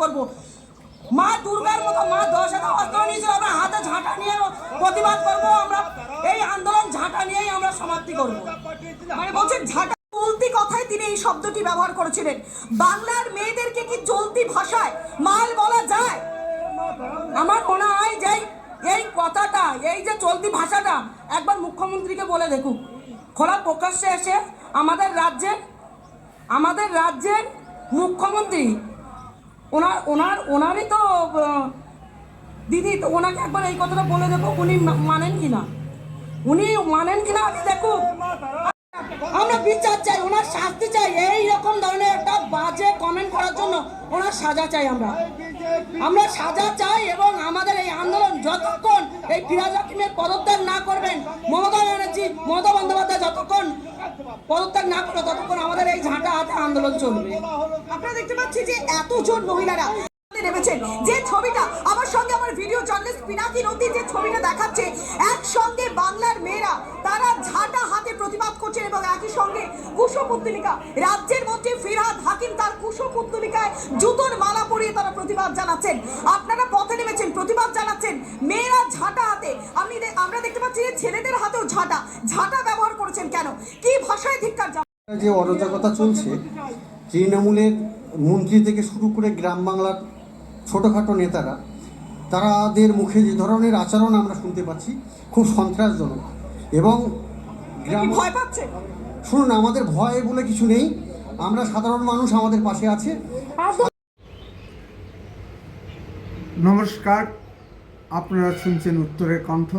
করব। মা দুর্গার মতো মা দশ হাজার অস্ত্র নিয়েছিল, আমরা হাতে ঝাঁটা নিয়ে প্রতিবাদ করব, আমরা এই আন্দোলন ঝাঁটা নিয়েই আমরা সমাপ্তি করব। মানে বলছে ঝাঁটা চলতি কথায় তিনি এই শব্দটি ব্যবহার করেছিলেন। বাংলার মেয়েদেরকে কি চলতি ভাষায় মাল বলা যায়? আমার মনে হয় যে এই কথাটা, এই যে চলতি ভাষাটা, একবার মুখ্যমন্ত্রীকে বলে দেখুক খোলা প্রকাশ্যে এসে আমাদের রাজ্যের আমাদের রাজ্যের মুখ্যমন্ত্রী ওনার ওনার, ওনারই তো দিদি ওনাকে একবার এই কথাটা বলে দেবো উনি মানেন কি না উনি মানেন কিনা আমি দেখুন আমরা বিচার চাই, ওনার শাস্তি চাই, এই রকম ধরনের একটা বাজে কমেন্ট করার জন্য ওনার সাজা চাই আমরা। আমরা সাজা চাই এবং আমাদের এই আন্দোলন যতক্ষণ এই ফিরাজ হাকিমের পদত্যাগ না করবেন মমতা ব্যানার্জি, মমতা বন্দ্যোপাধ্যায় যতক্ষণ পদত্যাগ না করবে ততক্ষণ আমাদের এই ঝাঁটা হাতে আন্দোলন চলবে। আপনারা দেখতে পাচ্ছি যে এতজন মহিলারা যে ছবিটা, আমার সঙ্গে আমার ভিডিও জার্নালিস্ট পিনাকি নদী যে ছবিটা দেখাচ্ছে, একসঙ্গে বাংলার মেয়েরা, তারা ঝাঁটা হাতে প্রতিবাদ করছেন এবং একই সঙ্গে কুশপুত্তলিকা রাজ্যের মধ্যে ফিরহাদ করেছেন কেন? কি ভাষায় ধিক্কার যে অরাজকতা চলছে তৃণমূলের মন্ত্রী থেকে শুরু করে গ্রাম বাংলার ছোটোখাটো নেতারা তারাদের মুখে যে ধরনের আচরণ আমরা শুনতে পাচ্ছি খুব সন্ত্রাসজনক। এবং গ্রাম ভয় পাচ্ছেন শুনুন আমাদের ভয় বলে কিছু নেই। আমরা সাধারণ মানুষ আমাদের পাশে আছে। নমস্কার আপনারা শুনছেন উত্তরের কণ্ঠ।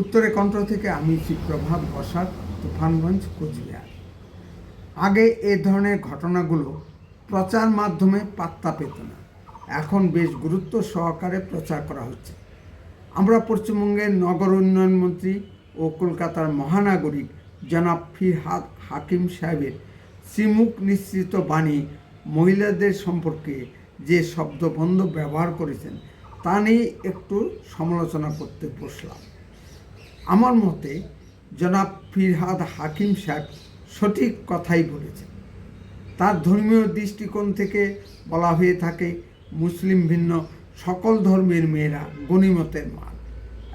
উত্তরের কণ্ঠ থেকে আমি চিত্রভাব বসাক। তুফানগঞ্জ, কোচবিহার। আগে এ ধরনের ঘটনাগুলো প্রচার মাধ্যমে পাত্তা পেত না। এখন বেশ গুরুত্ব সহকারে প্রচার করা হচ্ছে। আমরা পশ্চিমবঙ্গের নগর উন্নয়ন মন্ত্রী ও কলকাতার মহানাগরিক জনাব ফিরহাদ হাকিম সাহেবের শ্রীমুখ নিশ্চিত বাণী মহিলাদের সম্পর্কে যে শব্দবন্ধ ব্যবহার করেছেন, তা নিয়ে একটু সমালোচনা করতে বসলাম। আমার মতে জনাব ফিরহাদ হাকিম সাহেব সঠিক কথাই বলেছেন। তার ধর্মীয় দৃষ্টিকোণ থেকে বলা হয়ে থাকে, মুসলিম ভিন্ন সকল ধর্মের মেয়েরা গণিমতের মাল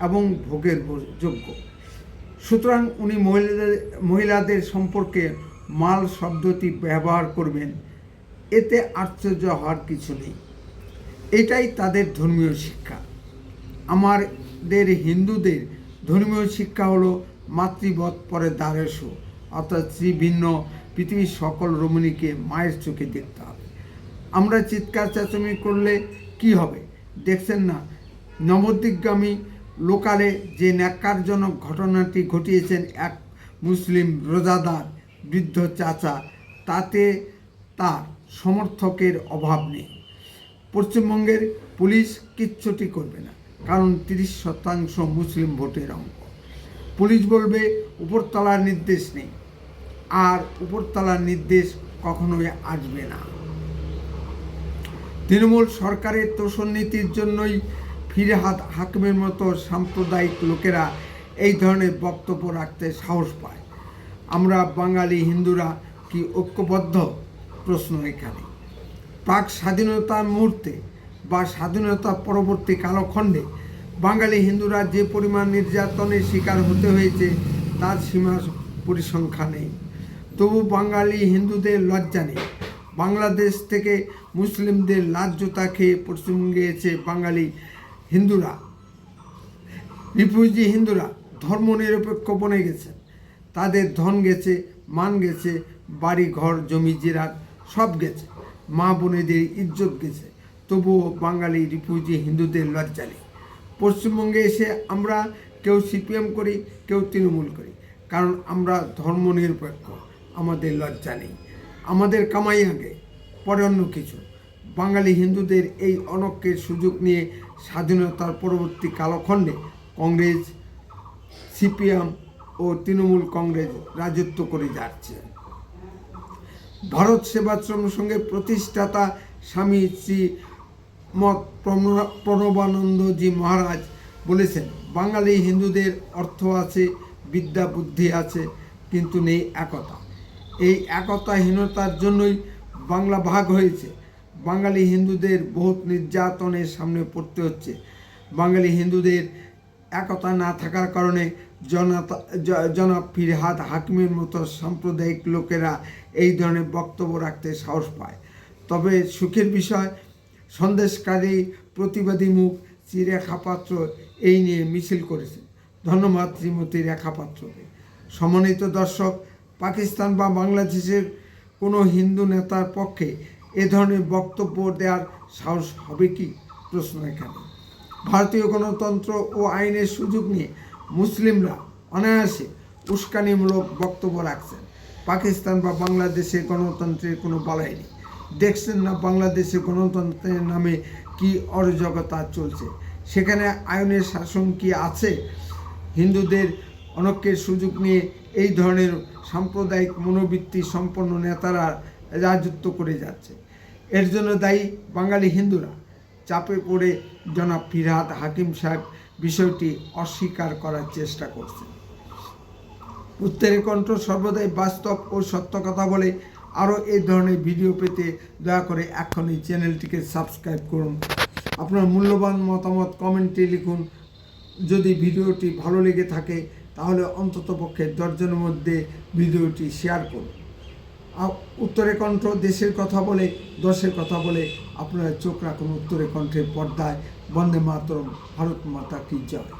এবং ভোগের যোগ্য। সুতরাং উনি মহিলাদের মহিলাদের সম্পর্কে মাল শব্দটি ব্যবহার করবেন, এতে আশ্চর্য হওয়ার কিছু নেই। এটাই তাদের ধর্মীয় শিক্ষা। আমাদের হিন্দুদের ধর্মীয় শিক্ষা হলো মাতৃবধ পরে দ্বারস অর্থাৎ শ্রী ভিন্ন পৃথিবীর সকল রমণীকে মায়ের চোখে দেখতে হবে। আমরা চিৎকার চেঁচামি করলে কি হবে? দেখছেন না? নবদ্বীপগামী লোকালে যে ন্যাক্কারজনক ঘটনাটি ঘটিয়েছেন এক মুসলিম রোজাদার বৃদ্ধ চাচা, তাতে তার সমর্থকের অভাব নেই। পশ্চিমবঙ্গের পুলিশ কিচ্ছুটি করবে না, কারণ তিরিশ শতাংশ মুসলিম ভোটের অঙ্ক পুলিশ বলবে, উপরতলার নির্দেশ নেই। আর উপরতলার নির্দেশ কখনোই আসবে না। তৃণমূল সরকারের তোষণ নীতির জন্যই ফিরহাদ হাকিমের মতো সাম্প্রদায়িক লোকেরা এই ধরনের বক্তব্য রাখতে সাহস পায়। আমরা বাঙালি হিন্দুরা কি ঐক্যবদ্ধ? প্রশ্ন এখানে। প্রাক স্বাধীনতার মুহূর্তে বা স্বাধীনতা পরবর্তী কালখণ্ডে বাঙালি হিন্দুরা যে পরিমাণ নির্যাতনের শিকার হতে হয়েছে, তার সীমা পরিসংখ্যা নেই। তবু বাঙালি হিন্দুদের লজ্জা নেই। বাংলাদেশ থেকে মুসলিমদের লাজ জুতা খেয়ে পশ্চিমবঙ্গে এসে বাঙালি হিন্দুরা। রিফিউজি হিন্দুরা ধর্মনিরপেক্ষ বনে গেছে। তাদের ধন গেছে, মান গেছে বাড়ি ঘর জমি, জিরাত সব গেছে। মা বোনেদের ইজ্জত গেছে। তবুও বাঙালি রিফিউজি হিন্দুদের লজ্জা নেই। পশ্চিমবঙ্গে এসে আমরা কেউ সিপিএম করি, কেউ তৃণমূল করি। কারণ আমরা ধর্মনিরপেক্ষ, আমাদের লজ্জা নেই। আমাদের কামাই আগে, পরে অন্য কিছু। বাঙালি হিন্দুদের এই অনক্যের সুযোগ নিয়ে স্বাধীনতার পরবর্তী কালখণ্ডে কংগ্রেস, সিপিএম ও তৃণমূল কংগ্রেস রাজত্ব করে যাচ্ছে। ভারত সেবাশ্রম সঙ্গে প্রতিষ্ঠাতা স্বামী শ্রী মত প্রণ- প্রণবানন্দজি মহারাজ বলেছেন, বাঙালি হিন্দুদের অর্থ আছে বিদ্যা, বুদ্ধি আছে, কিন্তু নেই একতা। এই একতাহীনতার জন্যই বাংলা ভাগ হয়েছে। বাঙালি হিন্দুদের বহুত নির্যাতনের সামনে পড়তে হচ্ছে। বাঙালি হিন্দুদের একতা না থাকার কারণে জনতা, জ- জনাব ফিরহাদ হাকিমের মতো সাম্প্রদায়িক লোকেরা এই ধরনের বক্তব্য রাখতে সাহস পায়। তবে সুখের বিষয় সন্দেশকারী প্রতিবাদী মুখ শ্রী রেখা পাত্র এই নিয়ে মিছিল করেছে। ধন্যবাদ শ্রীমতী রেখা পাত্রকে সম্মানিত দর্শক, পাকিস্তান বা বাংলাদেশের কোনো হিন্দু নেতার পক্ষে এ ধরনের বক্তব্য দেওয়ার সাহস হবে কি? প্রশ্ন এখানে। ভারতীয় গণতন্ত্র ও আইনের সুযোগ নিয়ে মুসলিমরা অনায়াসে উস্কানিমূলক বক্তব্য রাখছেন। পাকিস্তান বা বাংলাদেশের গণতন্ত্রের কোনো বালাই নেই। দেখছেন না বাংলাদেশের গণতন্ত্রের নামে কি অরাজকতা চলছে? সেখানে আইনের শাসন কি আছে? হিন্দুদের অনৈক্যের সুযোগ নিয়ে এই ধরনের সাম্প্রদায়িক মনোবৃত্তি সম্পন্ন নেতারা রাজত্ব করে যাচ্ছে। এর জন্য দায়ী বাঙালি হিন্দুরা। চাপে পড়ে জনাব ফিরহাদ হাকিম সাহেব বিষয়টি অস্বীকার করার চেষ্টা করছেন। উত্তরের কণ্ঠ সর্বদাই বাস্তব ও সত্য কথা বলে আরও এই ধরনের ভিডিও পেতে দয়া করে এখনই চ্যানেলটিকে সাবস্ক্রাইব করুন। আপনার মূল্যবান মতামত কমেন্টে লিখুন। যদি ভিডিওটি ভালো লেগে থাকে, তাহলে অন্ততপক্ষে দশজনের মধ্যে ভিডিওটি শেয়ার করুন। উত্তরে কণ্ঠ দেশের কথা বলে, দশের কথা বলে আপনারা চোখ রাখুন উত্তরে কণ্ঠের পর্দায়। বন্দে মাতরম, ভারত মাতা কি জয়।